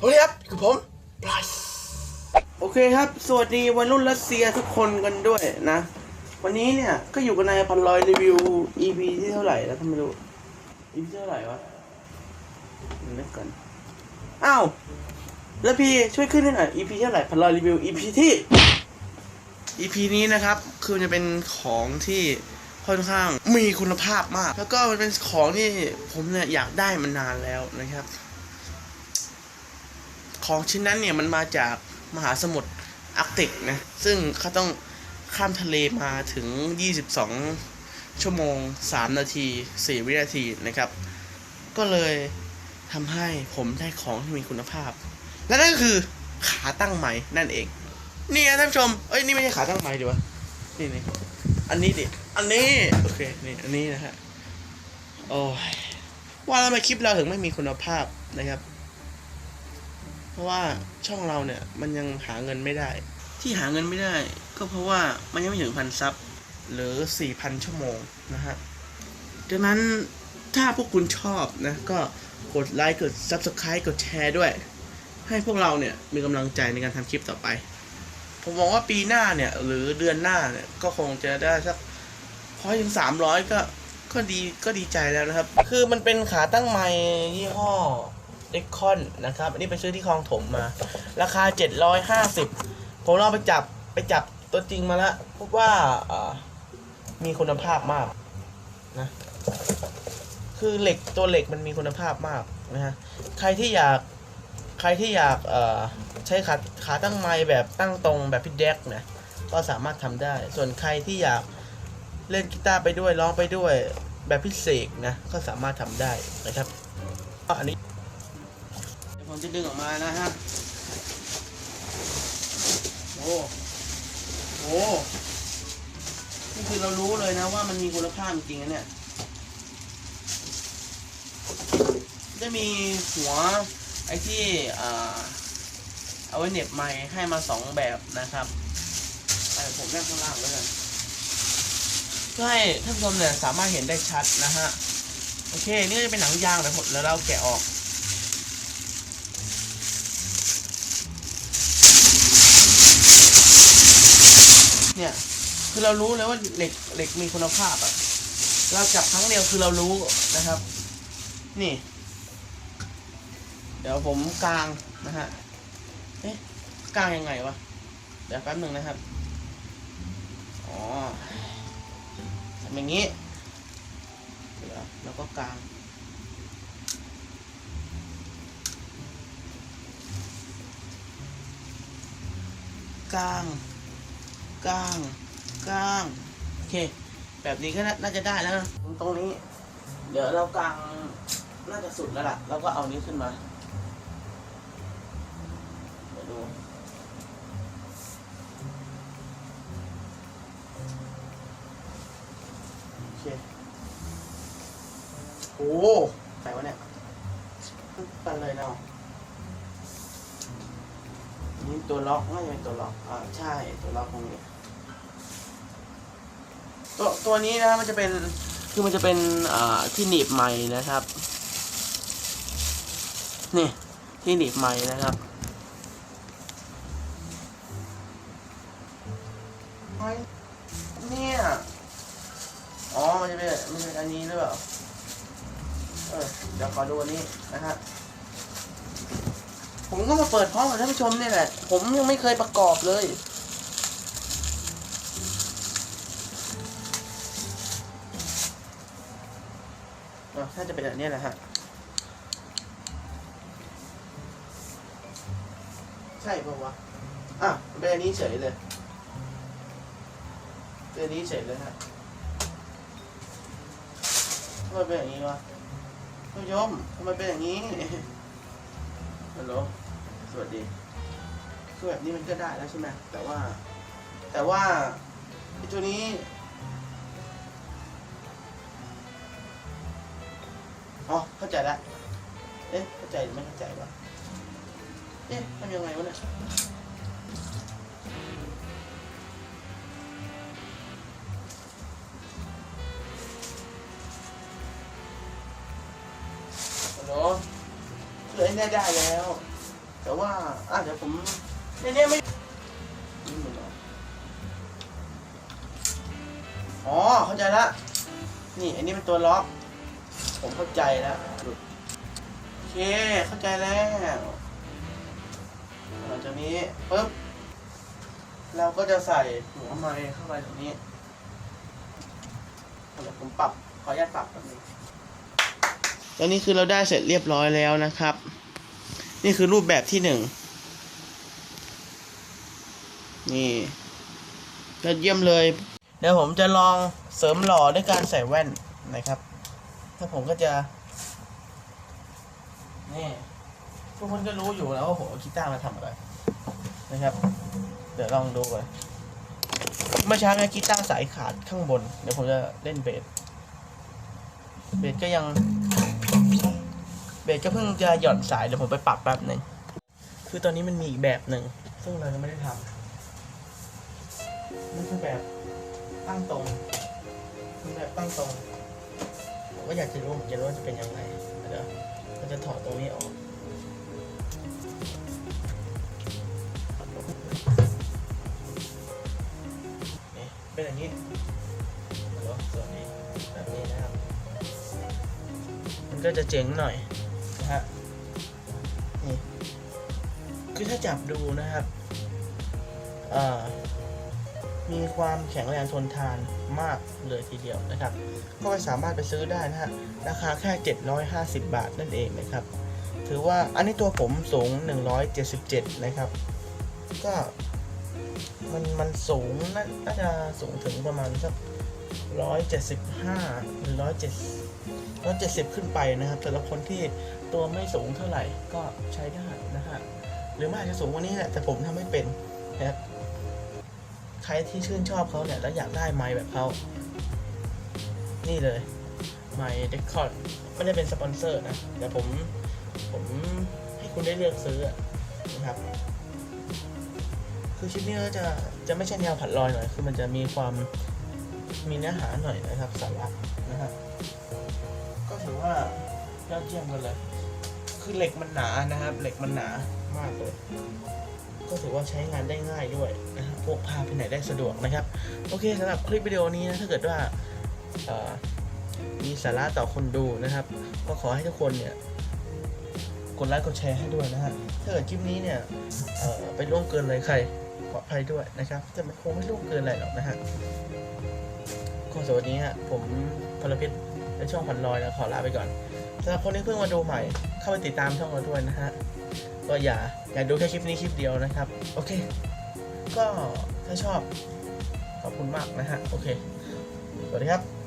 โอเคครับคือผม plus โอเคครับ สวัสดีวัยรุ่นรัสเซียทุกคนกันด้วยนะ วันนี้เนี่ย ก็อยู่กันในพันลอยรีวิว EP ที่เท่าไหร่แล้วก็ไม่รู้ EP ที่เท่าไหร่วะนึกกันอ้าวแล้วพี่ช่วยขึ้นให้หน่อย EP เท่าไหร่พันลอยรีวิว EP ที่ EP นี้นะครับ คือจะเป็นของที่ค่อนข้างมีคุณภาพมาก แล้วก็มันเป็นของที่ผมเนี่ยอยากได้มานานแล้วนะครับ ของชิ้นนั้นเนี่ยมันมาจากมหาสมุทรอาร์กติกนะ ซึ่งเขาต้องข้ามทะเลมาถึง 22 ชั่วโมง 3 นาที 4 วินาทีนะครับ ก็เลยทำให้ผมได้ของที่มีคุณภาพ และนั่นก็คือขาตั้งใหม่นั่นเอง นี่นะท่านผู้ชม เอ้ยนี่ไม่ใช่ขาตั้งใหม่ดีวะ นี่นี่อันนี้ดิ อันนี้ โอเค นี่ อันนี้นะฮะ โอ้ยว่าทำไมคลิปเราถึงไม่มีคุณภาพนะครับ เพราะว่าช่องเราเนี่ยมันยังหาเงินไม่ได้ ที่หาเงินไม่ได้ ก็เพราะว่ามันยังไม่ถึงพันซับหรือสี่พันชั่วโมงนะฮะดังนั้นถ้าพวกคุณชอบนะก็กดไลค์กด Subscribe กดแชร์ด้วย ให้พวกเราเนี่ยมีกำลังใจในการทำคลิปต่อไป ผมมองว่าปีหน้าเนี่ย หรือเดือนหน้าเนี่ย ก็คงจะได้สักพอถึงสามร้อยก็ก็ดีก็ดีใจแล้วนะครับ คือมันเป็นขาตั้งไม้ยี่ห้อ เด็กคอนนะครับ อันนี้ไปซื้อที่คลองถมมา ราคา 750 ผมลองไปจับไปจับตัวจริงมาล้วพบว่ามีคุณภาพมากนะคือเหล็กตัวเหล็กมันมีคุณภาพมากนะฮะใครที่อยากใครที่อยากใช้ขาขาตั้งไม้แบบตั้งตรงแบบพี่แดกนะก็สามารถทำได้ ส่วนใครที่อยากเล่นกีตาร์ไปด้วยร้องไปด้วยแบบพิเศษนะก็สามารถทำได้นะครับก็อันนี้ ผมจะดึงออกมานะฮะ โอ้โหนี่คือเรารู้เลยนะว่ามันมีคุณภาพจริงๆนะเนี่ย จะมีหัวไอ้ที่เอาไว้เหน็บไม้ให้มาสองแบบนะครับแต่ผมแนบข้างล่างแล้วกันเพื่อให้ท่านผู้ชมเนี่ยสามารถเห็นได้ชัดนะฮะ โอเค นี่ก็จะเป็นหนังยางแล้วผมแล้วเราแกะออก เนี่ย คือเรารู้เลยว่าเหล็กเหล็กมีคุณภาพอะเราจับครั้งเดียวคือเรารู้นะครับ นี่ เดี๋ยวผมกลางนะฮะ เอ๊ะกลางยังไงวะ เดี๋ยวแป๊บหนึ่งนะครับ อ๋อทำอย่างนี้ เดี๋ยวแล้วก็กลางกลาง กลางกลางโอเค แบบนี้ก็น่าจะได้แล้วนะตรงนี้ เดี๋ยวเรากางน่าจะสุดแล้วล่ะเราก็เอานี้ขึ้นมาเดี๋ยวดูโอเคโอ้ไหนวะเนี่ยปันเลยเนาะนี่ตัวล็อกน่าจะเป็นตัวล็อกอ่าใช่ตัวล็อกตรงนี้ ตัวตัวนี้นะมันจะเป็นคือมันจะเป็นที่หนีบไม้นะครับนี่ที่หนีบไม้นะครับไม้เนี่ยอ๋อมันจะเป็นมันจะเป็นอันนี้หรือเปล่าเออเดี๋ยวขอดูอันนี้นะฮะผมก็มาเปิดพร้อมกับท่านผู้ชมเนี่ยแหละ ผมยังไม่เคยประกอบเลย ถ้าจะเป็นแบบนี้แหละฮะ ใช่ปะวะ อะมันเป็นอันนี้เฉยเลยเป็นอันนี้เฉยเลยฮะทำไมเป็นอย่างนี้วะท่านผู้ชมทำไมเป็นอย่างนี้ฮัลโหลสวัสดีคือแบบนี้มันก็ได้แล้วใช่ไหมแต่ว่า แต่ว่าไอ้ตัวนี้ อ๋อเข้าใจแล้วเอ๊ะเข้าใจหรือไม่เข้าใจวะเอ๊ะทำยังไงวะเนี่ยฮัลโหลคือไอ้เนี่ยได้แล้ว แต่ว่าอะเดี๋ยวผมในเนี้ยไม่อ๋อเข้าใจละนี่อันนี้เป็นตัวล็อก ผมเข้าใจแล้วโอเคเข้าใจแล้วหลังจากนี้ปุ๊บเราก็จะใส่หัวไม้เข้าไปตรงนี้เดี๋ยวผมปรับขออนุญาตปรับแป๊บนึงตอนนี้คือเราได้เสร็จเรียบร้อยแล้วนะครับ นี่คือรูปแบบที่หนึ่งนี่ยอดเยี่ยมเลย เดี๋ยวผมจะลองเสริมหล่อด้วยการใส่แว่นนะครับ ถ้าผมก็จะนี่ทุกคนก็รู้อยู่แล้วว่าผมเอากีตาร์มาทำอะไรนะครับ เดี๋ยวลองดูกันเมื่อเช้าเนี่ยกีตาร์สายขาดข้างบน เดี๋ยวผมจะเล่นเบสเบสก็ยัง เบสก็เพิ่งจะหย่อนสายเดี๋ยวผมไปปรับแป๊บหนึ่งคือตอนนี้มันมีอีกแบบหนึ่งซึ่งเรายังไม่ได้ทำนั่นคือแบบตั้งตรงคือแบบตั้งตรง ก็อยากจะรู้เหมือนกันว่าจะเป็นยังไงเดี๋ยวเราจะถอดตรงนี้ออกนี่เป็นอย่างนี้เดี๋ยวส่วนนี้แบบนี้นะครับมันก็จะเจ๋งหน่อยนะฮะนี่คือถ้าจับดูนะครับอ่อ มีความแข็งแรงทนทานมากเลยทีเดียวนะครับ ก็สามารถไปซื้อได้นะฮะราคาแค่ 750 บาทนั่นเองนะครับ ถือว่าอันนี้ตัวผมสูง 177 นะครับ ก็มันมันสูงน่าน่าจะสูงถึงประมาณสัก175 หรือ 170 170 ขึ้นไปนะครับสำหรับคนที่ตัวไม่สูงเท่าไหร่ก็ใช้ได้นะฮะหรือไม่อาจจะสูงกว่านี้แหละแต่ผมทำไม่เป็นนะครับ ใครที่ชื่นชอบเขาเนี่ยแล้วอยากได้ไมค์แบบเขานี่เลยไมค์เดคอนไม่ได้เป็นสปอนเซอร์นะแต่ผมผมให้คุณได้เลือกซื้อนะครับ คือชิ้นนี้ก็จะจะไม่ใช่แนวผัดลอยหน่อย คือมันจะมีความมีเนื้อหาหน่อยนะครับสาระนะครับก็ถือว่ายอดเยี่ยมกันเลย คือเหล็กมันหนานะครับ เหล็กมันหนามากเลย ก็ถือว่าใช้งานได้ง่ายด้วยนะครับพกพาไปไหนได้สะดวกนะครับ โอเคสำหรับคลิปวิดีโอนี้นะถ้าเกิดว่ามีสาระต่อคนดูนะครับ ก็ขอให้ทุกคนเนี่ยกดไลค์กดแชร์ให้ด้วยนะฮะถ้าเกิดคลิปนี้เนี่ยไปล่วงเกินเลยใครขออภัยด้วยนะครับแต่มันคงไม่ล่วงเกินอะไรหรอกนะฮะก็สวัสดีฮะผมพลพิษในช่องพันลอยแล้วขอลาไปก่อนสำหรับคนที่เพิ่งมาดูใหม่ เข้าไปติดตามช่องเราด้วยนะฮะ ก็อย่าอย่าดูแค่คลิปนี้คลิปเดียวนะครับ โอเค ก็ถ้าชอบขอบคุณมากนะฮะ โอเค สวัสดีครับ